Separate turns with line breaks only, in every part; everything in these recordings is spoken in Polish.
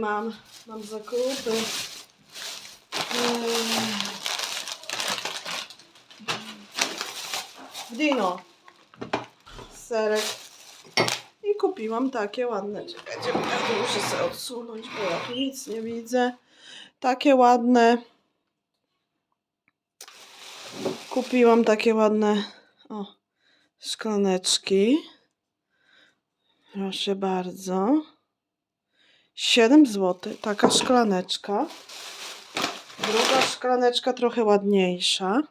mam? Mam zakupy. Eee. Dino. Serek. I kupiłam takie ładne. Czekajcie, ja muszę sobie odsunąć, bo ja tu nic nie widzę. Takie ładne. Kupiłam takie ładne o, szklaneczki. Proszę bardzo. 7 zł. Taka szklaneczka. Druga szklaneczka trochę ładniejsza,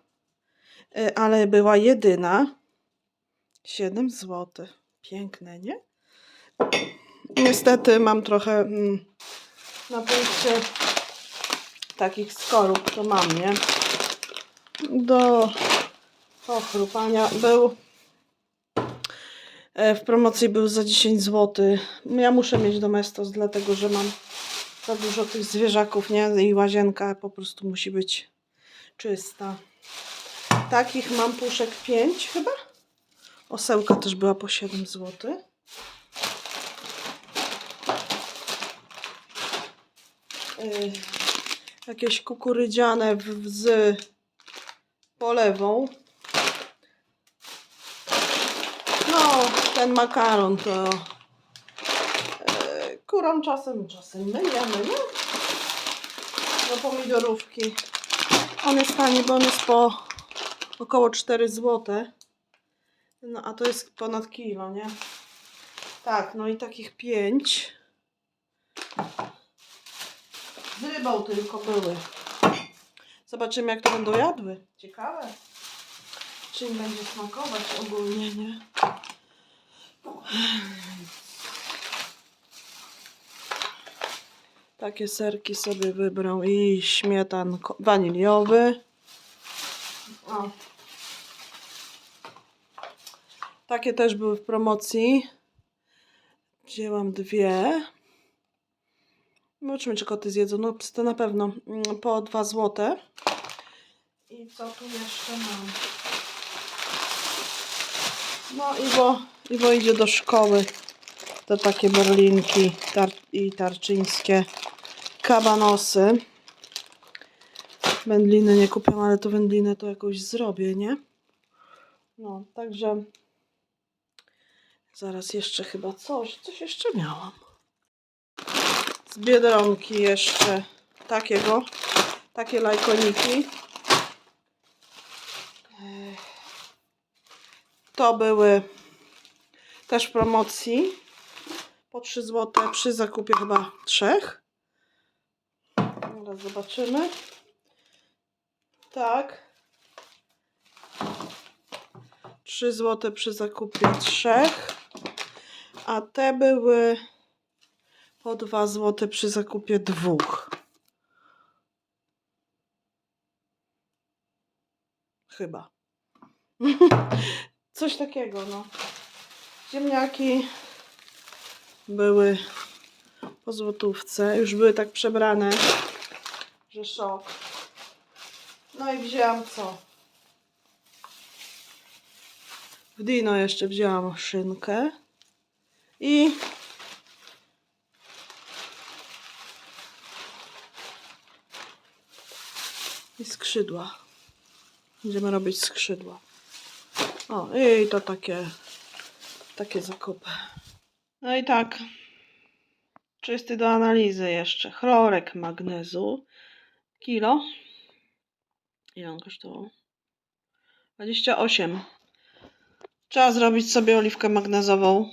y, ale była jedyna. 7 zł. Piękne, nie? Niestety mam trochę mm, na punkcie takich skorup, to mam, nie? Do ochrupania był w promocji był za 10 zł. Ja muszę mieć domestos, dlatego że mam za dużo tych zwierzaków, nie? I łazienka po prostu musi być czysta. Takich mam puszek 5 chyba. Osełka też była po 7 zł. Yy, jakieś kukurydziane z polewą. No, ten makaron to yy, kurą czasem, czasem myjemy, nie? Do pomidorówki. On jest tani, bo on jest po około 4 zł. No, a to jest ponad kilo, nie? Tak, no i takich 5. Z rybą tylko były. Zobaczymy, jak to będą jadły. Ciekawe. Czy im będzie smakować ogólnie, nie? Takie serki sobie wybrał i śmietanko waniliowy. O. Takie też były w promocji. Wzięłam dwie. Zobaczymy, czy koty zjedzą. No, to na pewno mm, po 2 złote. I co tu jeszcze mam? No, Iwo, Iwo idzie do szkoły. To takie berlinki tar i tarczyńskie kabanosy. Wędliny nie kupiłam, ale to wędlinę to jakoś zrobię, nie? No, także zaraz jeszcze chyba coś, coś jeszcze miałam. Z Biedronki jeszcze takiego, takie lajkoniki. Ech. To były też w promocji po 3 zł przy zakupie chyba trzech. Teraz zobaczymy. Tak. 3 zł przy zakupie trzech. A te były po 2 zł przy zakupie dwóch. Chyba. Coś takiego, no. Ziemniaki były po złotówce. Już były tak przebrane, że szok. No i wzięłam co? W Dino jeszcze wzięłam szynkę. I i skrzydła. Będziemy robić skrzydła. O, i to takie takie zakupy. No i tak. Czysty do analizy jeszcze. Chlorek magnezu. Kilo. Ile on kosztował? 28. Trzeba zrobić sobie oliwkę magnezową.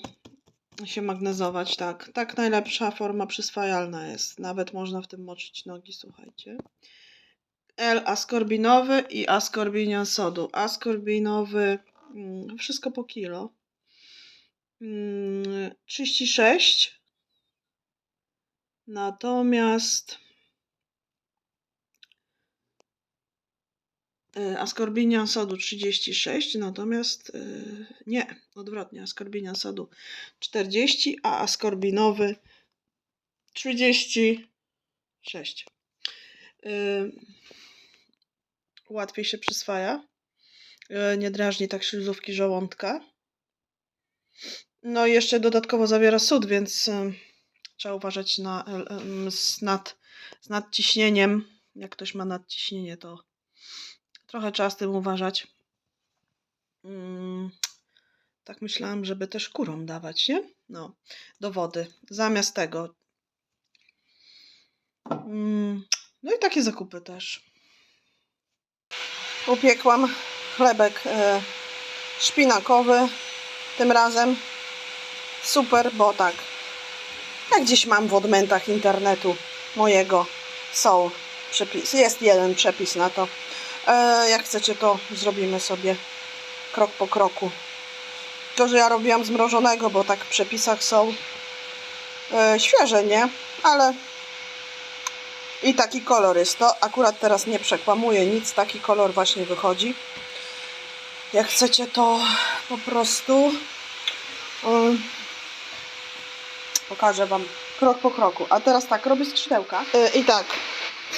Się magnezować, tak. Tak najlepsza forma przyswajalna jest. Nawet można w tym moczyć nogi, słuchajcie. L-askorbinowy i askorbinian sodu. Askorbinowy, wszystko po kilo. Mm, 36. Natomiast y, askorbinian sodu 36, natomiast y, nie, odwrotnie, askorbinian sodu 40, a askorbinowy 36. Y, Łatwiej się przyswaja. Y, Nie drażni tak śluzówki żołądka. No i jeszcze dodatkowo zawiera sód, więc y, Trzeba uważać na, em, z, nad, z nadciśnieniem. Jak ktoś ma nadciśnienie, to trochę trzeba z tym uważać. Mm, tak myślałam, żeby też kurom dawać, nie? No, do wody. Zamiast tego. Mm, no i takie zakupy też. Upiekłam chlebek e, szpinakowy tym razem. Super, bo tak. Jak gdzieś mam w odmętach internetu mojego są przepisy. Jest jeden przepis na to. E, jak chcecie, to zrobimy sobie krok po kroku. To, że ja robiłam zmrożonego, bo tak w przepisach są e, świeże, nie? Ale i taki kolor jest to. Akurat teraz nie przekłamuję nic, taki kolor właśnie wychodzi. Jak chcecie, to po prostu pokażę Wam krok po kroku. A teraz tak, robię skrzydełka. E, I tak,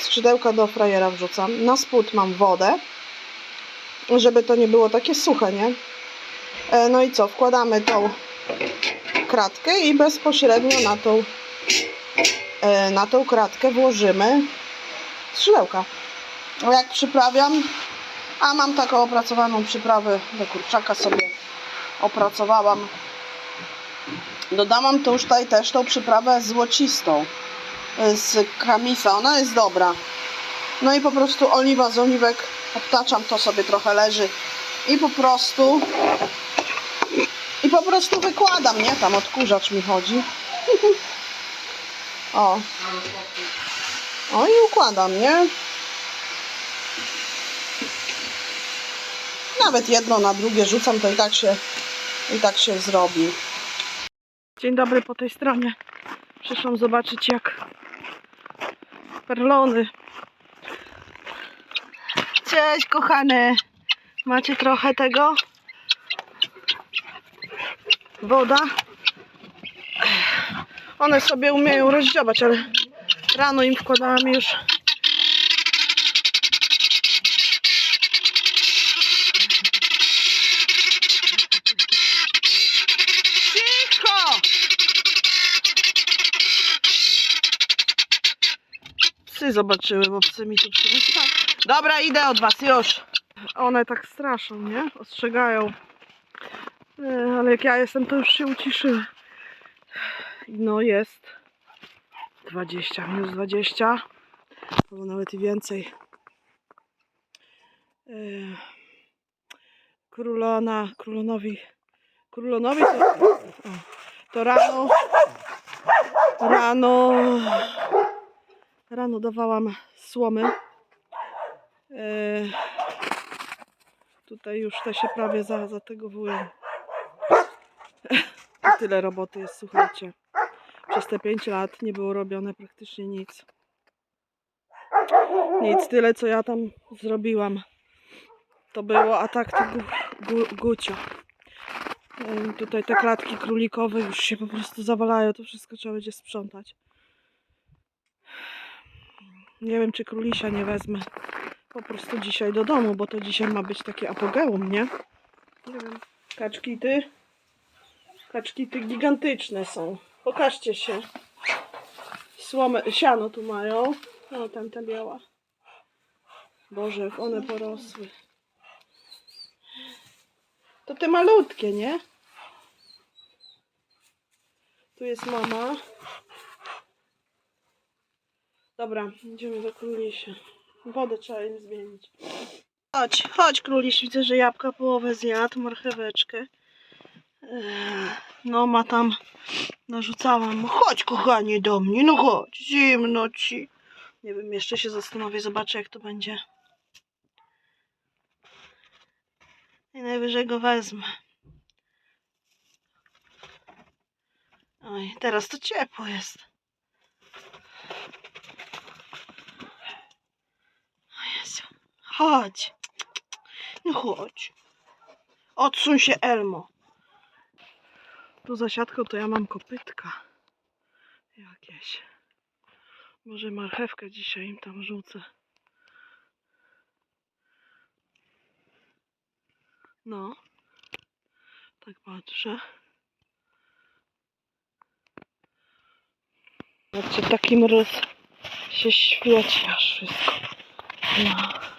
skrzydełka do frajera wrzucam. Na spód mam wodę, żeby to nie było takie suche, nie? E, No i co, wkładamy tą kratkę i bezpośrednio na tą, e, na tą kratkę włożymy skrzydełka. Jak przyprawiam, a mam taką opracowaną przyprawę do kurczaka sobie opracowałam. Dodałam to tutaj też tą przyprawę złocistą e, z kamisa. Ona jest dobra. No i po prostu oliwa z oliwek obtaczam, to sobie trochę leży i po prostu i po prostu wykładam, nie? Tam odkurzacz mi chodzi. o. O i układam, nie? Nawet jedno na drugie rzucam, to i tak się i tak się zrobi. Dzień dobry po tej stronie. Przyszłam zobaczyć jak perlony. Cześć kochane. Macie trochę tego? Woda. One sobie umieją rozdziobać, ale rano im wkładałam już. Zobaczyły, bo psy mi tu przyleciały. Dobra, idę od was, już. One tak straszą, nie? Ostrzegają. E, Ale jak ja jestem, to już się uciszyły. No jest 20, minus 20, albo nawet i więcej. E, Królona, królonowi, królonowi to, to rano, rano, rano dawałam słomy. E, Tutaj już te się prawie za, zategowują. Tyle roboty jest, słuchajcie. Przez te 5 lat nie było robione praktycznie nic. Nic, tyle co ja tam zrobiłam. To było, a tak to gu, gu, gucio. Ym, Tutaj te klatki królikowe już się po prostu zawalają, to wszystko trzeba będzie sprzątać. Nie wiem, czy królisia nie wezmę po prostu dzisiaj do domu, bo to dzisiaj ma być takie apogeum, nie? Nie wiem. Kaczkity. Kaczkity gigantyczne są. Pokażcie się. Słomę, siano tu mają. O, tam ta biała. Boże, jak one porosły. To te malutkie, nie? Tu jest mama. Dobra, idziemy do królisia. Wodę trzeba im zmienić. Chodź, chodź króliś, widzę, że jabłka połowę zjadł, marcheweczkę. No ma tam, narzucałam. Chodź kochanie do mnie, no chodź, zimno ci. Nie wiem, jeszcze się zastanowię, zobaczę jak to będzie. I najwyżej go wezmę. Oj, teraz to ciepło jest. O Jezu. Chodź. No chodź. Odsuń się, Elmo. Tu za siatką to ja mam kopytka. Jakieś. Może marchewkę dzisiaj im tam rzucę. No. Tak patrzę. Zobaczcie, taki mróz się świeci aż wszystko. No.